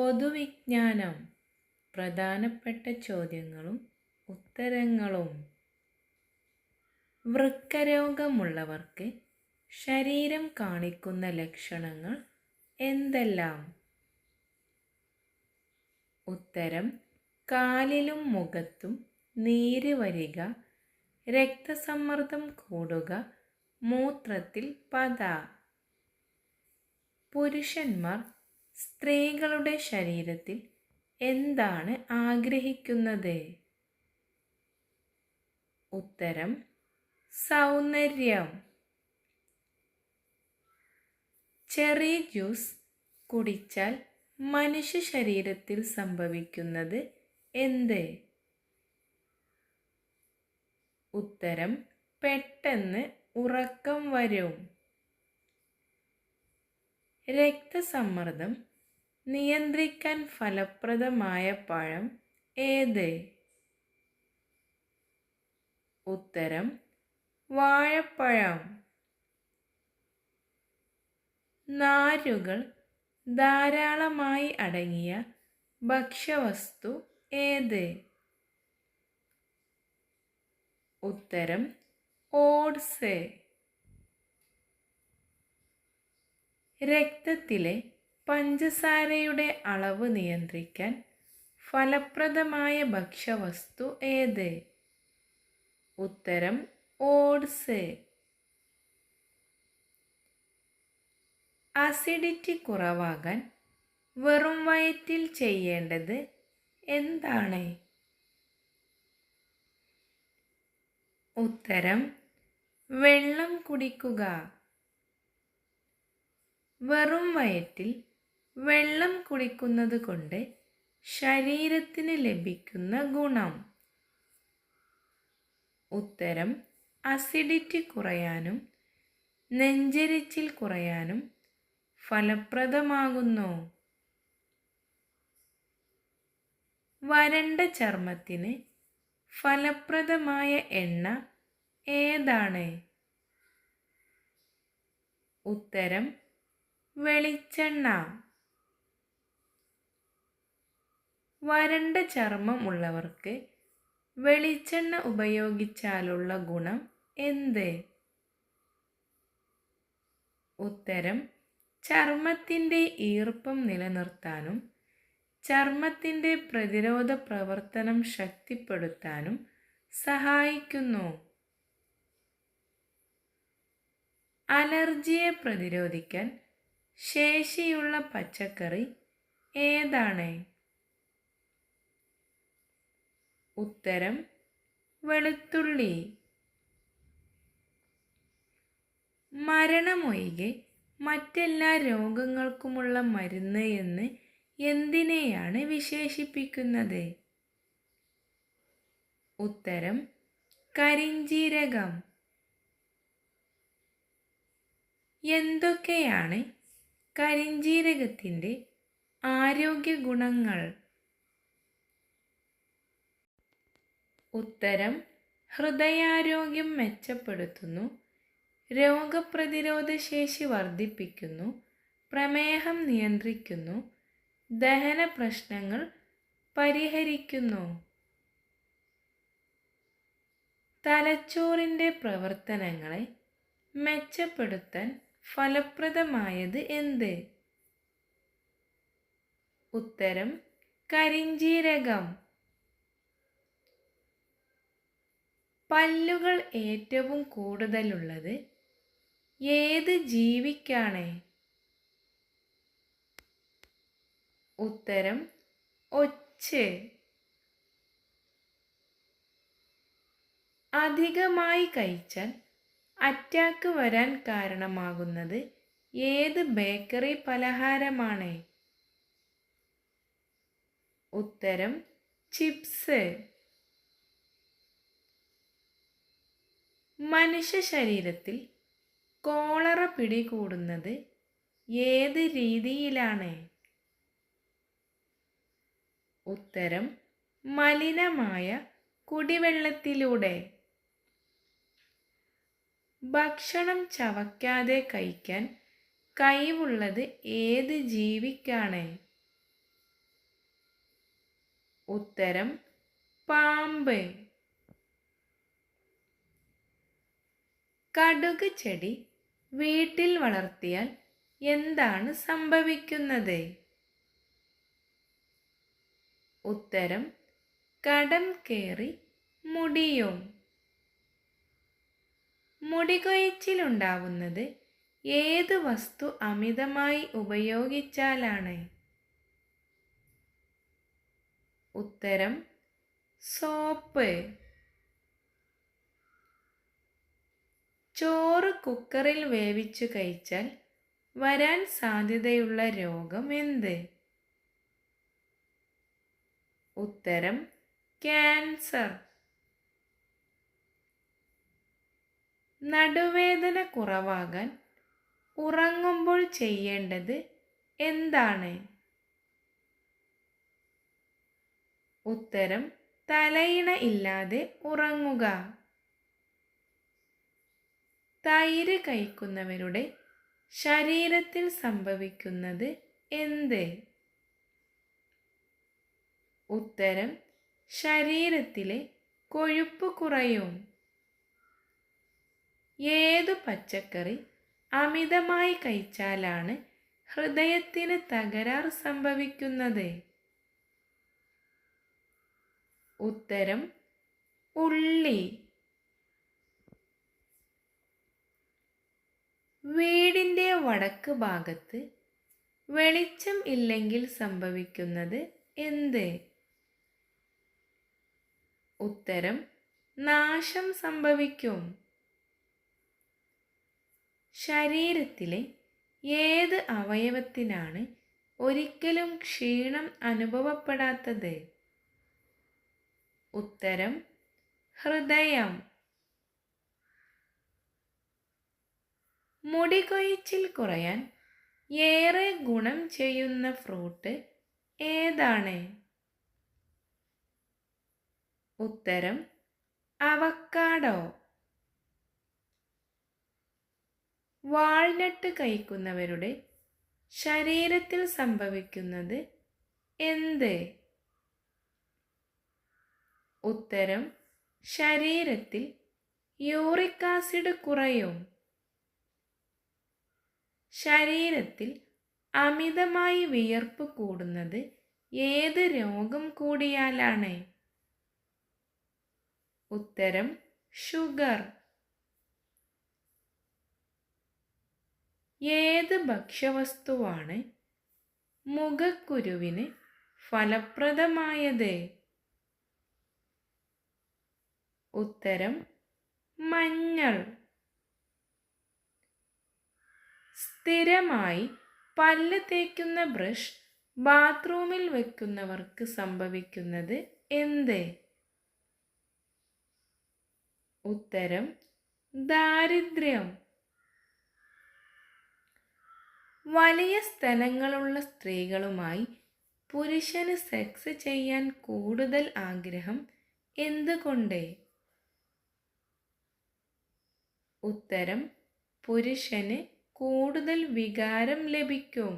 പൊതുവിജ്ഞാനം. പ്രധാനപ്പെട്ട ചോദ്യങ്ങളും ഉത്തരങ്ങളും. വൃക്കരോഗമുള്ളവർക്ക് ശരീരം കാണിക്കുന്ന ലക്ഷണങ്ങൾ എന്തെല്ലാം? ഉത്തരം കാലിലും മുഖത്തും നീര് വരിക രക്തസമ്മർദ്ദം കൂടുക മൂത്രത്തിൽ പത. പുരുഷന്മാർ സ്ത്രീകളുടെ ശരീരത്തിൽ എന്താണ് ആഗ്രഹിക്കുന്നത്? ഉത്തരം സൗന്ദര്യം. ചെറി ജ്യൂസ് കുടിച്ചാൽ മനുഷ്യ ശരീരത്തിൽ സംഭവിക്കുന്നത് എന്ത്? ഉത്തരം പെട്ടെന്ന് ഉറക്കം വരും. രക്തസമ്മർദ്ദം നിയന്ത്രിക്കാൻ ഫലപ്രദമായ പഴം ഏത്? ഉത്തരം വാഴപ്പഴം. നാരുകൾ ധാരാളമായി അടങ്ങിയ ഭക്ഷ്യവസ്തു ഏത്? ഉത്തരം ഓട്സ്. രക്തത്തിലെ പഞ്ചസാരയുടെ അളവ് നിയന്ത്രിക്കാൻ ഫലപ്രദമായ ഭക്ഷ്യവസ്തു ഏത്? ഉത്തരം ഓട്സ്. അസിഡിറ്റി കുറവാകാൻ വെറും വയറ്റിൽ ചെയ്യേണ്ടത് എന്താണ്? ഉത്തരം വെള്ളം കുടിക്കുക. വെറും വയറ്റിൽ വെള്ളം കുടിക്കുന്നത് കൊണ്ട് ശരീരത്തിന് ലഭിക്കുന്ന ഗുണം. ഉത്തരം അസിഡിറ്റി കുറയാനും നെഞ്ചരിച്ചിൽ കുറയാനും ഫലപ്രദമാകുന്നു. വരണ്ട ചർമ്മത്തിന് ഫലപ്രദമായ എണ്ണ ഏതാണ്? ഉത്തരം വെളിച്ചെണ്ണ. വരണ്ട ചർമ്മം ഉള്ളവർക്ക് വെളിച്ചെണ്ണ ഉപയോഗിച്ചാലുള്ള ഗുണം എന്ത്? ഉത്തരം ചർമ്മത്തിന്റെ ഈർപ്പം നിലനിർത്താനും ചർമ്മത്തിന്റെ പ്രതിരോധ പ്രവർത്തനം ശക്തിപ്പെടുത്താനും സഹായിക്കുന്നു. അലർജിയെ പ്രതിരോധിക്കാൻ ശേഷിയുള്ള പച്ചക്കറി ഏതാണ്? ഉത്തരം വെളുത്തുള്ളി. മരണമൊഴികെ മറ്റെല്ലാ രോഗങ്ങൾക്കുമുള്ള മരുന്ന് എന്ന് എന്തിനെയാണ് വിശേഷിപ്പിക്കുന്നത്? ഉത്തരം കരിഞ്ചീരകം. എന്തൊക്കെയാണ് കരിഞ്ചീരകത്തിന്റെ ആരോഗ്യ ഗുണങ്ങൾ ഉത്തരം ഹൃദയാരോഗ്യം മെച്ചപ്പെടുത്തുന്നു. രോഗപ്രതിരോധ ശേഷി വർദ്ധിപ്പിക്കുന്നു. പ്രമേഹം നിയന്ത്രിക്കുന്നു. ദഹന പ്രശ്നങ്ങൾ പരിഹരിക്കുന്നു. തലച്ചോറിന്റെ പ്രവർത്തനങ്ങളെ മെച്ചപ്പെടുത്താൻ ഫലപ്രദമായത് എന്ത്? ഉത്തരം കരിഞ്ജീരകം പല്ലുകൾ ഏറ്റവും കൂടുതലുള്ളത് ഏത് ജീവിക്കാണ്? ഉത്തരം ഒച്ച്. അധികമായി കഴിച്ചാൽ അറ്റാക്ക് വരാൻ കാരണമാകുന്നത് ഏത് ബേക്കറി പലഹാരമാണ്? ഉത്തരം ചിപ്സ്. മനുഷ്യ ശരീരത്തിൽ കോളറ പിടികൂടുന്നത് ഏത് രീതിയിലാണ്? ഉത്തരം മലിനമായ കുടിവെള്ളത്തിലൂടെ. ഭക്ഷണം ചവയ്ക്കാതെ കഴിക്കാൻ കഴിവുള്ളത് ഏത് ജീവിക്കാണ്? ഉത്തരം പാമ്പ്. കടുക് ചെടി വീട്ടിൽ വളർത്തിയാൽ എന്താണ് സംഭവിക്കുന്നത്? ഉത്തരം കടം കയറി മുടിയും. മുടികൊയച്ചിലുണ്ടാവുന്നത് ഏത് വസ്തു അമിതമായി ഉപയോഗിച്ചാലാണ്? ഉത്തരം സോപ്പ്. ചോറ് കുക്കറിൽ വേവിച്ചു കഴിച്ചാൽ വരാൻ സാധ്യതയുള്ള രോഗം എന്ത്? ഉത്തരം ക്യാൻസർ നടുവേദന കുറവാകാൻ ഉറങ്ങുമ്പോൾ ചെയ്യേണ്ടത് എന്താണ്? ഉത്തരം തലയിണ ഇല്ലാതെ ഉറങ്ങുക. തൈര് കഴിക്കുന്നവരുടെ ശരീരത്തിൽ സംഭവിക്കുന്നത് എന്ത്? ഉത്തരം ശരീരത്തിലെ കൊഴുപ്പ് കുറയും. ഏതു പച്ചക്കറി അമിതമായി കഴിച്ചാലാണ് ഹൃദയത്തിന് തകരാർ സംഭവിക്കുന്നത്? ഉത്തരം ഉള്ളി. വീടിന്റെ വടക്ക് ഭാഗത്ത് വെളിച്ചം ഇല്ലെങ്കിൽ സംഭവിക്കുന്നത് എന്ത്? ഉത്തരം നാശം സംഭവിക്കും. ശരീരത്തിലെ ഏത് അവയവത്തിനാണ് ഒരിക്കലും ക്ഷീണം അനുഭവപ്പെടാത്തത്? ഉത്തരം ഹൃദയം. മുടികൊഴിച്ചിൽ കുറയാൻ ഏറെ ഗുണം ചെയ്യുന്ന ഫ്രൂട്ട് ഏതാണ്? ഉത്തരം അവക്കാഡോ വാൾനട്ട് കഴിക്കുന്നവരുടെ ശരീരത്തിൽ സംഭവിക്കുന്നത് എന്ത്? ഉത്തരം ശരീരത്തിൽ യൂറിക് ആസിഡ് കുറയും. ശരീരത്തിൽ അമിതമായി വിയർപ്പ് കൂടുന്നത് ഏത് രോഗം കൂടിയാലാണ്? ഉത്തരം ഷുഗർ. ഏത് ഭക്ഷ്യവസ്തുവാണ് മുഖക്കുരുവിന് ഫലപ്രദമായത്? ഉത്തരം മഞ്ഞൾ. സ്ഥിരമായി പല്ല് തേക്കുന്ന ബ്രഷ് ബാത്റൂമിൽ വെക്കുന്നവർക്ക് സംഭവിക്കുന്നത് എന്ത്? ഉത്തരം ദാരിദ്ര്യം. വലിയ സ്ഥലങ്ങളുള്ള സ്ത്രീകളുമായി പുരുഷന് സെക്സ് ചെയ്യാൻ കൂടുതൽ ആഗ്രഹം എന്തുകൊണ്ട്? ഉത്തരം പുരുഷന് കൂടുതൽ വികാരം ലഭിക്കും.